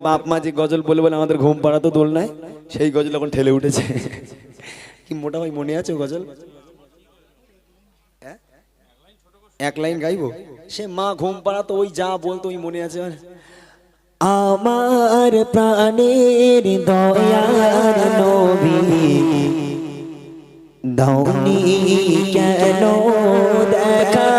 বাপ মা যে গজল বলে বলে আমাদের ঘুম পাড়া তো দোল নাই, সেই গজল এখন ঠেলে উঠেছে। কি মোটা ভাই মনে আছে গজল? হ্যাঁ? এক লাইন গাইবো? সে মা ঘুম পাড়া তো ওই যা বলতো ওই মনে আছে আমার। প্রাণের দয়ার নবী দাউনি কেন দেখা?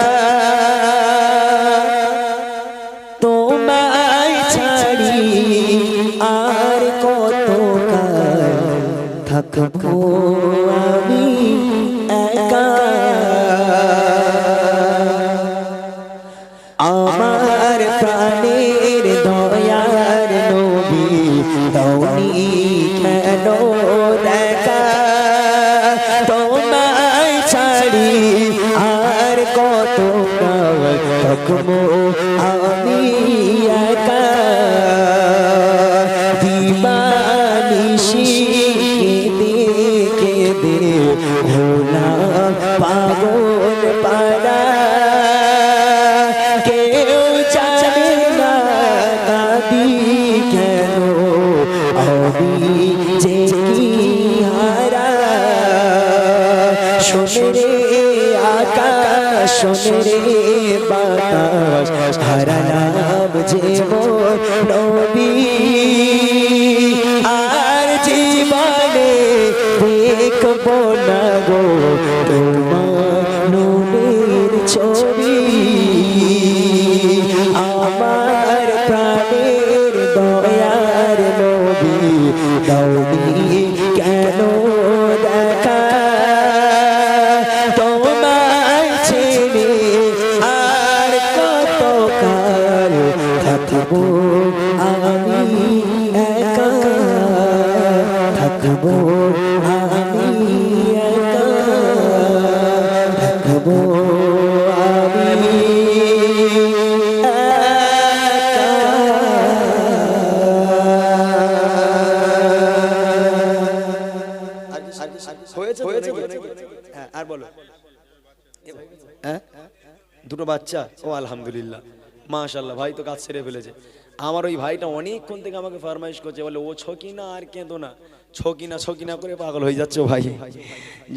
থাকব আমি একা আমার প্রাণের দয়ার নবী তৌনি কেন তোমায় ছাড়ি আর কত থাকব কেঁদে হলাম পাগল পাড়া। কেউ জানে না কাঁদি কেন? আমি যে কি হারা? শোনে আকাশ, শোনে বাতাস। হারালাম দুটো বাচ্চা? ও, আলহামদুলিল্লাহ। মাশাল্লাহ ভাই তো কাজ সেরে ফেলেছে। আমার ওই ভাইটা অনেকক্ষণ থেকে আমাকে ফরমাইশ করছে, বলে, ও ছকিনা, আর কেঁদো না। ছকিনা ছকিনা করে পাগল হয়ে যাচ্ছে ভাই।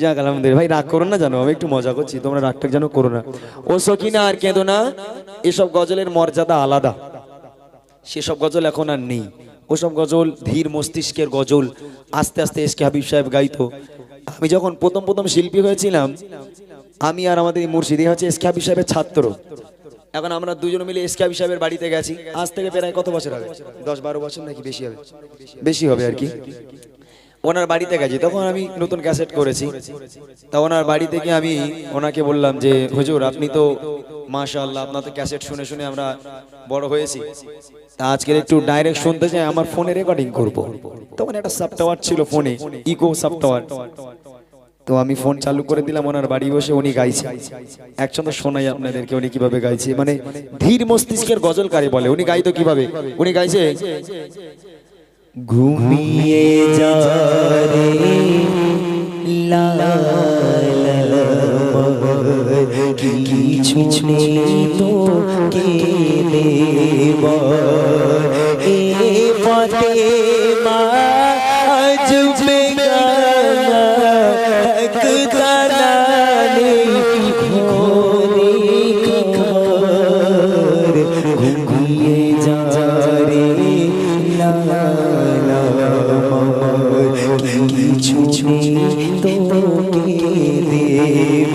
যাক, আলহামদুলিল্লাহ। ভাই, রাগ করো না জানো, আমি একটু মজা করছি, তোমরা রাগটা যেন করো না। ও ছকিনা, আর কেঁদো না, এসব গজলের মর্যাদা আলাদা। সেসব গজল এখন আর নেই। ওসব গজল, ধীর মস্তিষ্কের গজল, আস্তে আস্তে এসকে হাবিব সাহেব গাইতো। আমি যখন প্রথম প্রথম শিল্পী হয়েছিলাম, আমি আর আমাদের মুর্শিদি হচ্ছে এসকে হাবিব সাহেবের ছাত্র। এখন আমরা দুজন মিলে এসকে হাবিব সাহেবের বাড়িতে গেছি। আজ থেকে প্রায় কত বছর হবে? দশ বারো বছর নাকি বেশি হবে? বেশি হবে আর কি। ওনার বাড়িতে গেছি। তখন আমি নতুন ক্যাসেট করেছি। তা ওনার বাড়িতে গিয়ে আমি ওনাকে বললাম যে, হুজুর, আপনি তো মাশাআল্লাহ, আপনার তো ক্যাসেট শুনে শুনে আমরা বড় হয়েছি। তা আজকের একটু ডাইরেক্ট শুনতে চাই, আমার ফোনে রেকর্ডিং করব। তখন একটা সফটওয়্যার ছিল ফোনে ইকো সফটওয়্যার তো আমি ফোন চালু করে দিলাম, ওনার বাড়ি বসে উনি গাইছে। একসঙ্গে শোনাই আপনাদেরকে উনি কীভাবে গাইছে। মানে ধীর মস্তিষ্কের গজল কারে বলে, উনি গাইতো কীভাবে? উনি গাইছে ঘুমিয়ে যা রে কিছু তো কে দেব এ পথে মা আজ ঘুমিয়ে যা লা লা কিছু নেই তোকে দেব।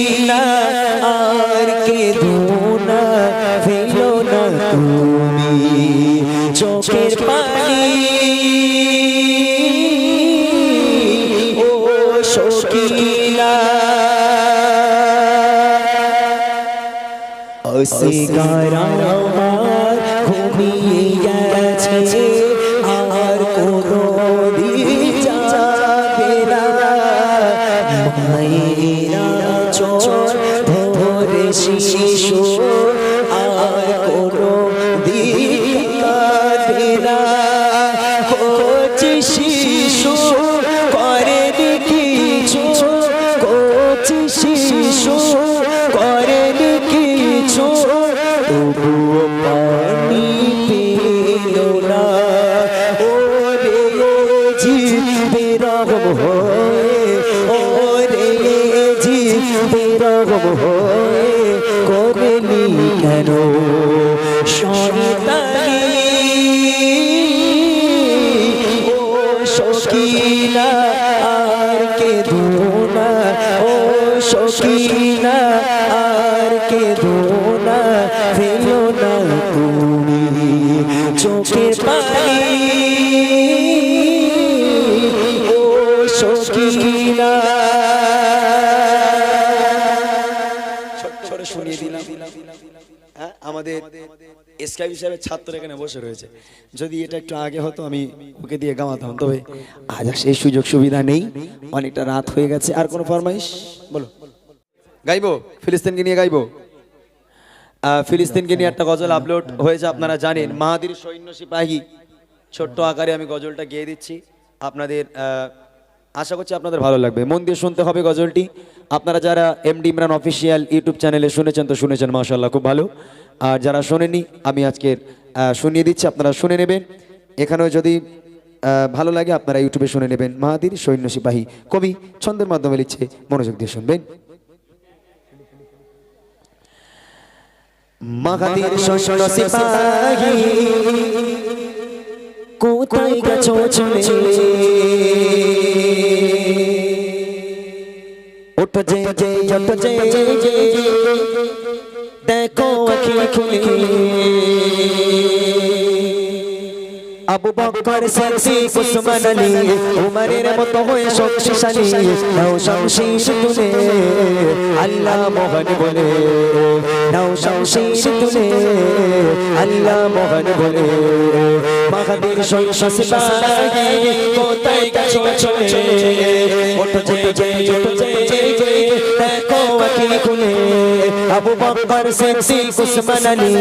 অসিকার আমার ঘুমিয়ে কেন এসকাবি সাহেবের ছাত্র এখানে বসে রয়েছে। যদি এটা একটু আগে হতো, আমি ওকে দিয়ে গাওয়াতাম। তবে আজ আর সেই সুযোগ সুবিধা নেই। অনেকটা রাত হয়ে গেছে। আর কোনো ফরমাইশ? বলো। গাইবো? ফিলিস্তিনকে নিয়ে গাইবো? ফিলিস্তিনকে নিয়ে একটা গজল আপলোড হয়েছে, আপনারা জানেন। মাহাদির সৈন্য সিপাহী। ছোট্ট আকারে আমি গজলটা গেয়ে দিচ্ছি। আপনাদের আশা করছি আপনাদের ভালো লাগবে। মন দিয়ে শুনতে হবে গজলটি। আপনারা যারা এমডি ইমরান অফিসিয়াল ইউটিউব চ্যানেলে শুনেছেন তো শুনেছেন মাশাল্লাহ খুব ভালো। আর যারা শোনেনি আমি আজকের শুনিয়ে দিচ্ছি, আপনারা শুনে নেবেন। এখানেও যদি ভালো লাগে, আপনারা ইউটিউবে শুনে নেবেন। মাহাদির সৈন্য সিপাহী কবি ছন্দের মাধ্যমে লিখছে, মনোযোগ দিয়ে শুনবেন। মাগাদির সৈন্য সিপাহী কোথায় গেছো চলে ওঠো যে যে ওঠো যে। দেখো আখি খুলে। আবু বকর সিদ্দিক উসমান আলী, উমরের মতো হয়ে শক্তিশালী। নাও শমশীর তুলে আল্লাহ মোহন বলে। নাও শমশীর তুলে আল্লাহ মোহন বলে মাহাদির শৈশ সিপাহী কোথায় গেছো চলে ওঠো যে যে ওঠো যে যে দেখো আখি খুলে। আবু বকর সিদ্দিক, উসমান আলী,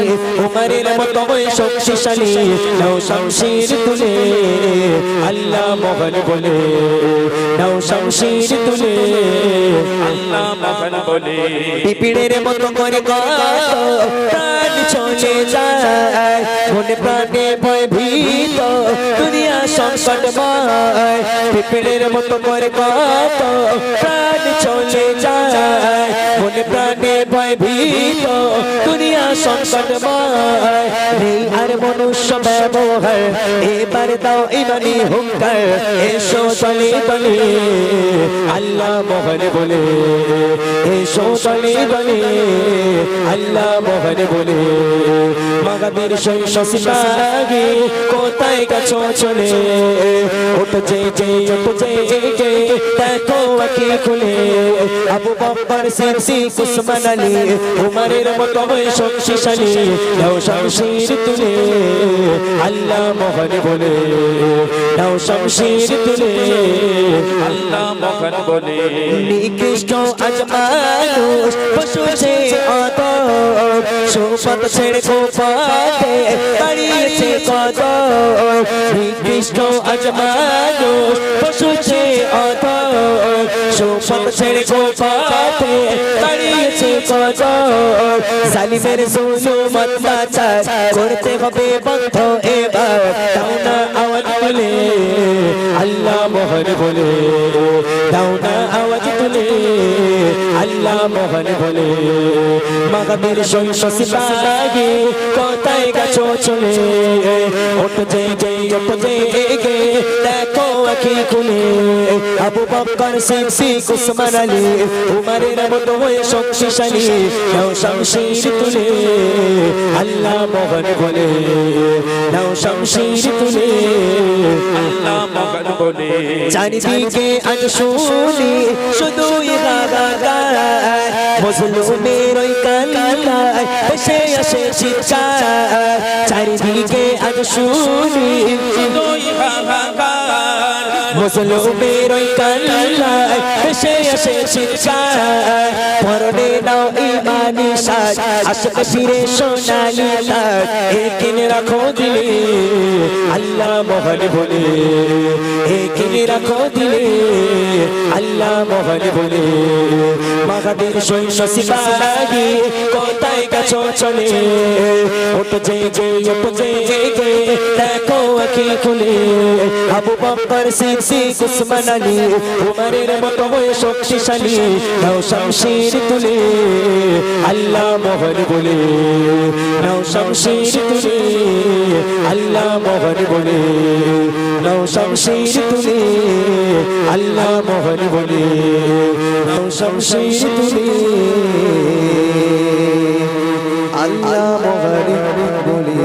উমরের মতো শক্তিশালী, নাও শমশীর তুলে। আল্লাহ মোহন বলে, নাও শমশীর তুলে। আল্লাহ মহান বলে পিপিড়ের মতো করে প্রাণ চলে যায়, মনে প্রাণে ভয় ভীত, দুনিয়া সংকটময় পিপিড়ের মতো করে কত প্রাণ চলে যায় প্রাণে ভীত, দুনিয়া সংকটময় নেই আর মনুষ্য ব্যবহার। এবার দাও ইমানি হুঙ্কার। এসো চলে বলে। আল্লাহ মোহন বলে। এসো চলে বলে। আল্লাহ মোহন বলে। মাগাদের শৈশ সিপাহী কোথায় গেছো চলে? ওঠ যে যে ওঠ যে যে দেখো আঁকি খুলে। আবু বকর সিদ্দিক, উসমান আলী, উমরের মতো শক্তিশালী, নাও শমশীর তুলে। আল্লাহ মোহন বলে, নাও শমশীর তুলে। আল্লাহ মহান বলে, নিকৃষ্ট আজ মানুষ পশু যে অত সোপত ছেড়ে কোপাতে দাঁড়িয়েছে কত নিকৃষ্ট আজ মানুষ পশু যে অত সোপত ছেড়ে কোপাতে দাঁড়িয়েছে কত জালিমের জুলুম অত্যাচার করতে হবে বন্ধ এবার। তাও না আওয়াজ বলে আল্লাহ মোহন বলে, দাও না আওয়াজ তুলে। আল্লাহ মোহন বলে। মাগাদের শৈশ সিপাহী কোথায় গাছ চলে? ওঠ যে যে জেগে দেখো আখি খুলে আবু বকর সিদ্দিক উসমান আলী উমারের মতো হয়ে শক্তিশালী নাও শামশির তুলে আল্লাহ মোহন বলে নাও শামশির তুলে আল্লাহ মগন বলে চারিদিকে আজ শুনি শুধুই গাগাগার মজলুমের ওই কান্নায় ভেসে আসে চিৎকার চারিদিকে আজ শুনি 一朵一朵一朵 মুসলুমের ওই কান্নায় ভেসে আসে চিৎকার পরনে নাও ইমানি সাজ আসবে ফিরে সোনালি তাজ। একিনে রাখো দিলে, আল্লাহ মোহন বলে। একিনে রাখো দিলে, আল্লাহ মোহন বলে। মাগাদের সৈন্য সিপাহী কোথায় গেছো চলে? ওটো জেগে ওটো জেগে দেখো আখি খুলে। আবু বকর সিদ্দিক উসমান আলী উমরের মতো হয়ে শক্তিশালী। নাও শামশির তুলে, আল্লাহ মোহন বলে। নাও শামশির তুলে, আল্লাহ মোহন বলে। নাও শামশির তুলে, আল্লাহ মোহন বলে। নাও শামশির তুলে, আল্লাহ মোহন বলে।